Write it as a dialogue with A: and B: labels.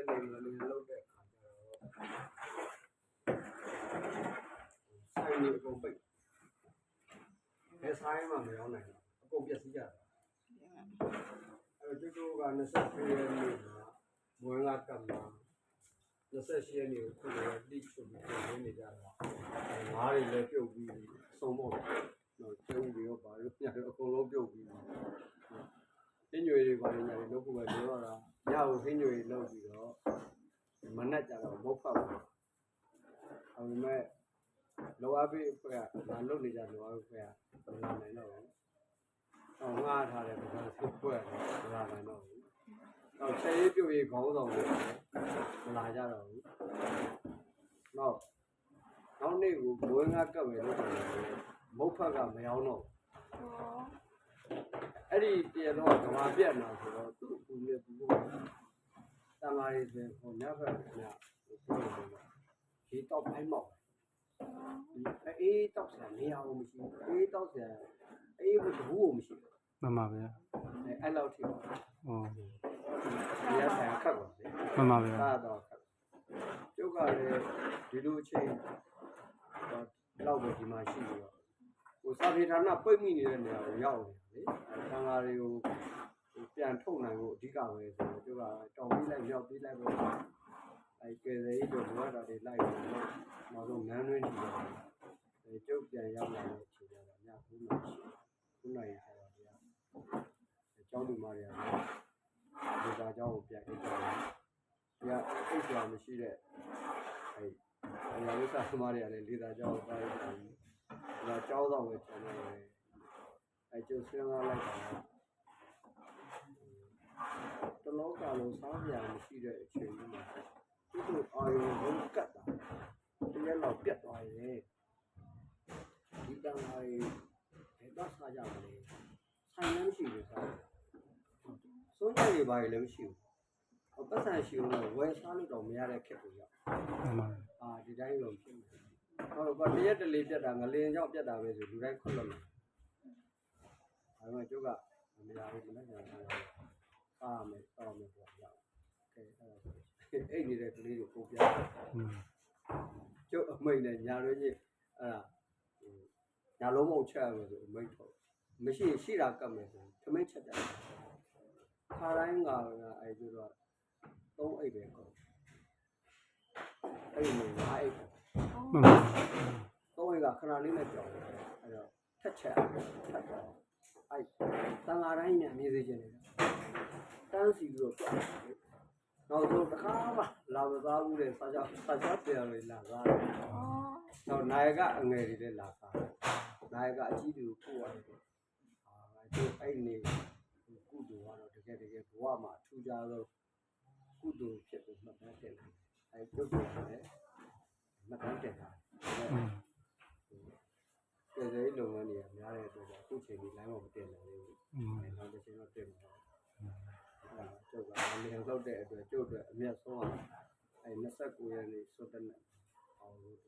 A: ရက်နေမလို့လောက်တဲ့ခါကျတော့ဆိုင်နေအကုန်ပိတ်ဘယ်ဆိုင်မှမရောက်နိုင်ဘူးအကုန်ပြည့်စည်ကြတယ်အဲ့တော့ကျိုးက20ရက်နေ့ကမွေးလာကမှာ28ရက်နေ့ကိုခုလည်းတိချုပ်ပြီးနေနေကြတာငားတွေလည်းပြုတ်ပြီးဆုံးဖို့တော့ကျုံပြီးတော့ပါလို့ညတော့အကုန်လုံးပြုတ်ပြီးဟ င်းညွေတွေပါနေတယ်လို့ကိုပဲပြောတာညကိုဟင်းညွေလောက်ပြီးတော့မနက်ကျတော့မုတ်ဖောက်ပါအဲ့ဒီမဲ့လောအပိဖွဲ့ကငါလုတ်နေကြလောအပိဖွဲ့ကမလာနိုင်တော့ဘူး။အော်ငါထားတယ်ဘာလို့ဆက်ဖွဲ့မလာနိုင်တော့ဘူး။တော့ဆယ်ရေးပြုတ်ရေးခေါင်းဆောင်တွေမလာကြတော့ဘူး။နောက်နောက်နေ့ကိုဘိုးငါကပ်မယ်လို့ပြောတယ်မုတ်ဖက်ကမရောက်တော့ဘူး အဲ့ဒီတရတော့ကဘာပြက်လာဆိုတော့သူ့ကူနဲ့သူ့ကိုတန်ဃာရေးဆိုဟိုညဘက်ကညဒီတော့ဖိုင်းမောက်အေးတောက်ဆရာနေရာကိုမရှိဘူးအေးတောက်ဆရာအေးဘုဘူးကိုမရှိဘူး
B: မှန်ပါဗျာ
A: အဲအဲ့လောက်ထိပါ
B: ဟော
A: ဒီရဆိုင်ခတ်ပါလေ
B: မှန်ပါဗျာ
A: သာတော့ခတ်ကျုပ်ကလည်းဒီလိုအချိန်တော့ပဲဒီမှာရှိပြီးတော့ဟို စာပေဌာနပိတ်မိနေတဲ့နေရာကိုရောက်နေလေအဲသံဃာတွေကိုပြန်ထုတ်နိုင်ဖို့အဓိကပဲဆိုတော့ကျုပ်ကတောင်းပြီးလိုက်ရောက်ပြီးလိုက်ပေါ့အဲကဲတဲ့ဤတော့ဘောတာတွေလိုက်ပြီးတော့နောက်ဆုံးနန်းတွင်းကြည့်တော့အဲကျုပ်ပြန်ရောက်လာတဲ့အချိန်ကျတော့ည9နာရီရှိ9နာရီဆိုတော့တရားအကြောင်းဒီမာရီယာဒီကကြောင်းကိုပြန်အိတ်ကြတယ်ဒီကအိတ်ဆိုတာမရှိတဲ့အဲအရာဝိသသမားတွေကလည်းလေသာကြောင်းကိုတိုင်းတယ် ဒါကြောင်းတော့ပဲကျန်တယ်အဲကျုပ်စဉ်းစားလိုက်တာတလောကလုံးစားပြာမရှိတဲ့အချိန်ကြီးမှာသူတို့အာယုံကိုကတ်တာတရက်လောက်ပြတ်သွားရဲ့ဒီတန်ခါးကြီးဘယ်တော့စားကြမလဲဆိုင်လည်းမရှိဘူးစားစိုးရိမ်တွေပါလည်းမရှိဘူးပတ်စံရှိအောင်တော့ဝယ်စားလို့တော့မရတဲ့ခက်ကိုရောက်
B: မှန်ပါဗျာ
A: အာဒီတိုင်းတော့ဖြစ်နေတယ် ဟောတော့တရက်တလေပြတ်တာငလင်ကြောင့်ပြတ်တာပဲဆိုလူတိုင်းခွတ်လို့မယ်ဒါပေမဲ့ကျုပ်ကမရဘူးမနေ့ကစားစားမယ်တောင်းမယ်ပေါ့ရောက်ကဲအဲ့ဒါအဲ့နေတဲ့ကလေးကိုပုံပြ
B: อืม
A: ကျုပ်အမိန်နဲ့ညာရွေးကြီးအဲ့ဒါညာလုံးမဟုတ်ချက်ရမယ်ဆိုအမိန်ထုတ်မရှိရှိတာကတ်မယ်ဆိုထမိတ်ချက်တယ်ခါတိုင်းကအဲ့ကျတော့သုံးအိတ်ပဲကုန်အဲ့ဒီမှာငါးအိတ်ပဲ
B: မှန်ပါဗျာ
A: သုံးအိတ်ကခဏလေးနဲ့ကြောင်တယ်အဲ့တော့ထက်ချက်ထက်တော့အဲ့တန်ဃာတိုင်းညာမြည်စေခြင်းတယ်တန်းစီပြီးတော့ပြတ်တယ်နောက်ဆုံးတစ်ခါမှလာမသားဘူးတဲ့ဆာချဆာချပြန်လို့လာသားတယ်တော့နိုင်ကအငယ်တွေလည်းလာစားတယ်နိုင်ကအကြီးတွေကိုပို့ရတယ်အာကျိုးအဲ့နေကုသိုလ်ကတော့တကယ်တကယ်ဘဝမှာအထူးခြားဆုံးကုသိုလ်ဖြစ်ပြီးမှတ်တမ်းတင်တယ်အဲ့ကျုပ်ကလည်း မှတ်တမ်းတင်တာကဲတဲ့လုပ်ငန်းတွေကများတဲ့အတွက်အခုချိန်ဒီ line ပေါ်မတင်နိုင်ဘူး။
B: နော
A: က်တစ်ချိန်တော့တင်မှာ။အဲကျုပ်ကလည်းလောက်တဲ့အတွက်ကျုပ်အတွက်အမြတ်ဆုံးအောင်အဲ29ရက်နေ့စွတ်တဲ့အောင်လို့